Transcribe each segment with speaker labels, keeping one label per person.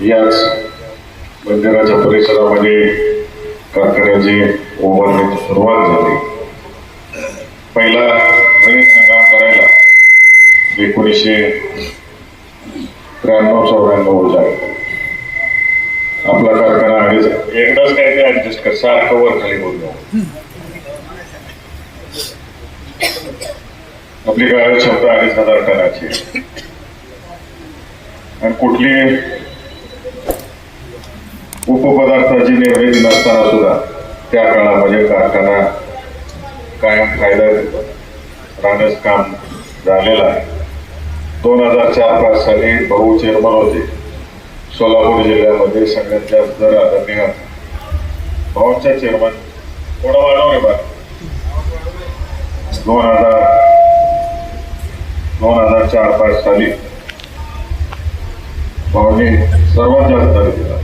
Speaker 1: याच मंदिराच्या परिसरामध्ये कारखान्याची उभारण्याची सुरुवात झाली. पहिला गणित हंगाम करायला एकोणीसशे त्र्याण्णव चौऱ्याण्णव झाला आपला कारखाना अडीच एकदाच काय ते ऍडजस्ट कर सारखं वर खाली बोललो आपली काय क्षमता अडीच हजार टनाची आणि कुठली उपपदार्थाची निर्मिती नसताना सुद्धा त्या काळामध्ये कारखाना कायम फायदा राहण्यास काम झालेलं आहे. दोन हजार चार पाच साली भाऊ चेअरमन होते. सोलापूर जिल्ह्यामध्ये सगळ्यात जास्त दर आदरणीय भाऊंच्या चेअरमन थोडा वाढव रे बा? दोन हजार दोन हजार चार पाच साली भाऊंनी सर्वात जास्त दर दिला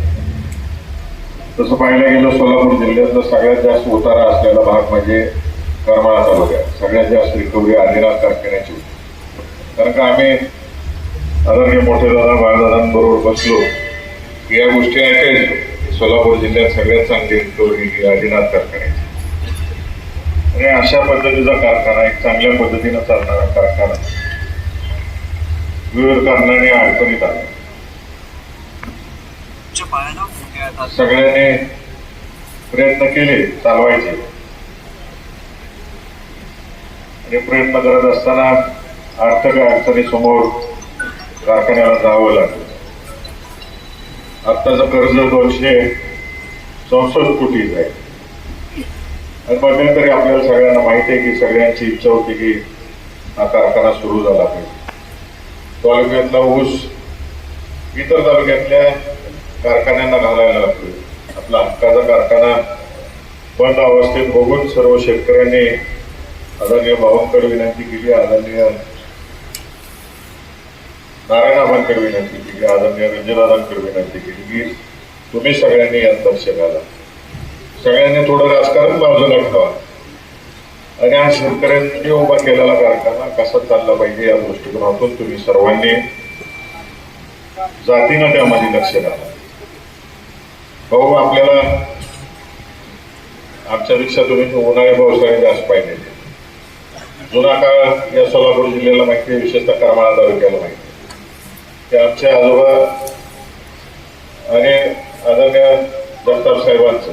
Speaker 1: तसं पाहायला गेलं सोलापूर जिल्ह्यातला सगळ्यात जास्त उतारा असलेला भाग म्हणजे करमाळा तालुक्यात. सगळ्यात जास्त रिकव्हरी आदिनाथ कारखान्याची होती. कारण का आम्ही आदरणीय मोठे दादा बाळदादांबरोबर बसलो की या गोष्टी ऐकायचो सोलापूर जिल्ह्यात सगळ्यात चांगली रिकव्हरी आदिनाथ कारखान्याची. आणि अशा पद्धतीचा कारखाना एक चांगल्या पद्धतीनं चालणारा कारखाना. विविध कारणाने अडचणीत आला. सगळ्यांनी प्रयत्न केले चालवायचे. आणि प्रयत्न करत असताना आर्थिक अडचणीसमोर कारखान्याला जावं लागलं. आत्ताचं कर्ज दोनशे चौसष्ट कोटी आहे आणि मध्यंतरी आपल्याला सगळ्यांना माहिती आहे की सगळ्यांची इच्छा होती की हा कारखाना सुरू झाला पाहिजे. तालुक्यातला ऊस इतर तालुक्यातल्या कारखान्यांना घालायला लागतो. आपला हक्काचा कारखाना बंद अवस्थेत बघून सर्व शेतकऱ्यांनी आदरणीय भावांकडे विनंती केली आदरणीय नारायणाबांकडे विनंती केली आदरणीय रंजनादांकडे विनंती केली की तुम्ही सगळ्यांनी यात लक्ष घाला. सगळ्यांनी थोडं राजकारण बाजूला ठेवा. आणि हा शेतकऱ्यांनी उभा केलेला कारखाना कसा चालला पाहिजे या दृष्टिकोनातून तुम्ही सर्वांनी जातीनं त्यामध्ये लक्ष घाला. भाऊ आपल्याला आमच्यापेक्षा तुम्ही उन्हाळ्या पावसाळ्यात जास्त पाहिजे. जुना काळ या सोलापूर जिल्ह्याला माहिती आहे विशेषतः करमाळा तालुक्याला माहिती आहे. की आमच्या आजोबा आणि आदरणीय जगताप साहेबांचं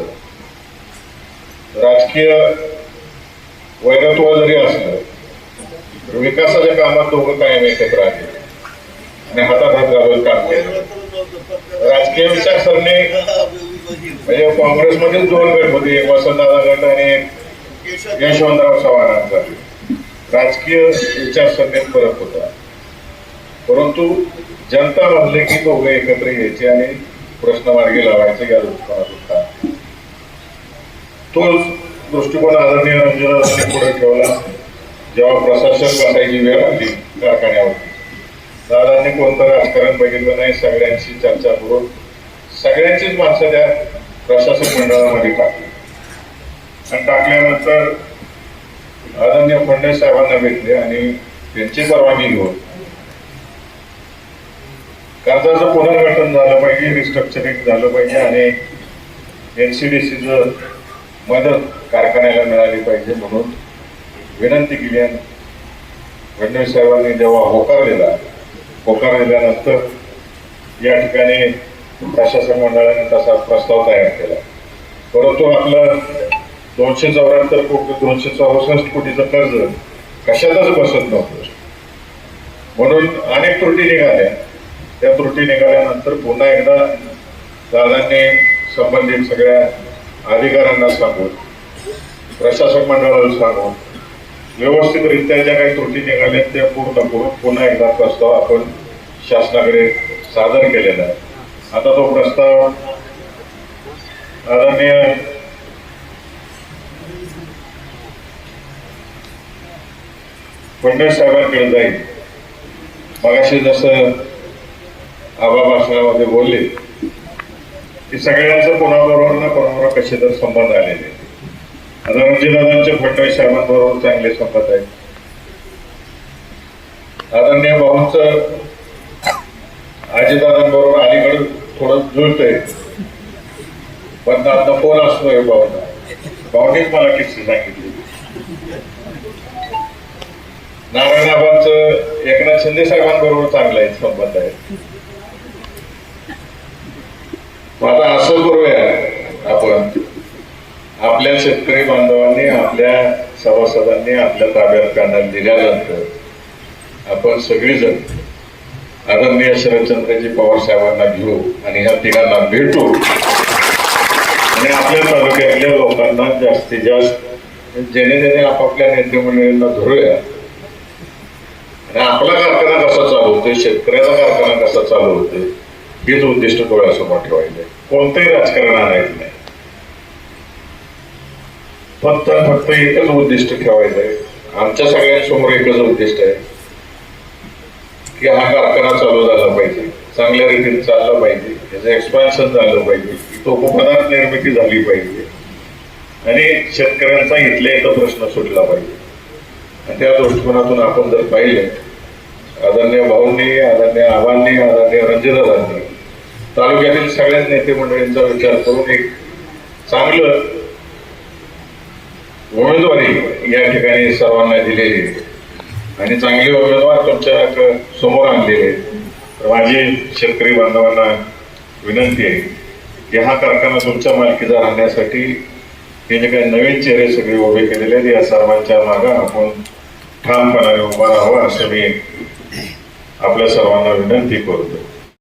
Speaker 1: राजकीय वैरत्व जरी असलं विकासाच्या कामात दोघं कायम एकत्र आले. आणि हातात हात घालून काम केलं. राजकीय विचारसरणी म्हणजे काँग्रेसमध्येच दोन गट होते एक वसंतदादा गट आणि एक यशवंतराव चव्हाणांचा. राजकीय विचारसरणीत फरक होता. परंतु जनता म्हणले की दोघे एकत्र यायचे आणि प्रश्न मार्गी लावायचे या दृष्टिकोनात होता. तोच दृष्टिकोन आदरणीय रंजना पुढे ठेवला. जेव्हा प्रशासन बसायची वेळ आली कारखान्यावरती. दादांनी कोणतं राजकारण बघितलं नाही सगळ्यांशी चर्चा करून सगळ्यांचीच माणसं त्या प्रशासक मंडळामध्ये टाकली. आणि टाकल्यानंतर आदरणीय फडणवीस साहेबांना भेटले आणि त्यांची परवानगी घेऊन कर्जाचं पुनर्गठन झालं पाहिजे रिस्ट्रक्चरिंग झालं पाहिजे आणि एनसीडीसीचं मदत कारखान्याला मिळाली पाहिजे म्हणून विनंती केली आणि फडणवीस साहेबांनी जेव्हा होकार दिला होकार दिल्यानंतर या ठिकाणी प्रशासन मंडळाने तसा प्रस्ताव तयार केला. परंतु आपलं दोनशे चौऱ्याहत्तर कोटी दोनशे चौसष्ट कोटीचं कर्ज कशातच बसत नव्हतं. म्हणून अनेक त्रुटी निघाल्या. त्या त्रुटी निघाल्यानंतर पुन्हा एकदा दादांनी संबंधित सगळ्या अधिकाऱ्यांना सांगून प्रशासक मंडळाला सांगून व्यवस्थितरित्या ज्या काही त्रुटी निघाल्या त्या पूर्ण करून पुन्हा एकदा प्रस्ताव आपण शासनाकडे सादर केलेला आहे. आता तो प्रस्ताव आदरणीय फडणवीस साहेबांकडे जाईल. मगाशी जसं आबा भाषणामध्ये बोलले की सगळ्यांचं कोणाबरोबर ना कोणाबरोबर कसे तर संबंध आलेले. आता रणजीदादांचे फडणवीस साहेबांबरोबर चांगले संबंध आहेत. आदरणीय भाऊंचं आजीदादांबरोबर अलीकडून थोडं जुळतंय पण आता फोन असतोय भावना भावनेच मला किस्से सांगितले. नारायणाबांचं एकनाथ शिंदे साहेबांबरोबर चांगला आहे संबंध आहे. मग आता असं करूया आपण. आपल्या शेतकरी बांधवांनी आपल्या सभासदांनी आपल्या ताब्यात पॅनल दिल्यानंतर आपण सगळीजण आदरणीय शरदचंद्रजी पवार साहेबांना घेऊ आणि ह्या तिघांना भेटू. आणि आपल्या तालुक्यातल्या लोकांना जास्तीत जास्त जेणे जेणे आपापल्या नेते मंडळींना धरूया. आणि आपला कारखाना कसा चालू होतोय शेतकऱ्याचा कारखाना कसा चालू होतोय हेच उद्दिष्ट डोळ्यासमोर ठेवायचे कोणतंही राजकारण आणायचं नाही. फक्त फक्त एकच उद्दिष्ट ठेवायचं आहे आमच्या सगळ्यांसमोर एकच उद्दिष्ट आहे. की हा कारखाना चालू झाला पाहिजे. चांगल्या रीतीने चालला पाहिजे. त्याचं एक्सपान्शन झालं पाहिजे. तो उपपदार्थ निर्मिती झाली पाहिजे. आणि शेतकऱ्यांचा इथल्या इथं प्रश्न सुटला पाहिजे. आणि त्या दृष्टिकोनातून आपण जर पाहिले आदरणीय भाऊंनी आदरणीय आबांनी आदरणीय रणजितदादांनी तालुक्यातील सगळ्याच नेते मंडळींचा विचार करून एक चांगलं उमेदवारी या ठिकाणी सर्वांना दिलेली आहे. आणि चांगले उमेदवार तुमच्यासमोर आणलेले आहेत. तर माझी शेतकरी बांधवांना विनंती आहे की हा कारखाना तुमच्या मालकीचा राहण्यासाठी हे जे काही नवीन चेहरे सगळे उभे केलेले आहेत या सर्वांच्या मागं आपण ठामपणाने उभा राहावा असं मी आपल्या सर्वांना विनंती करतो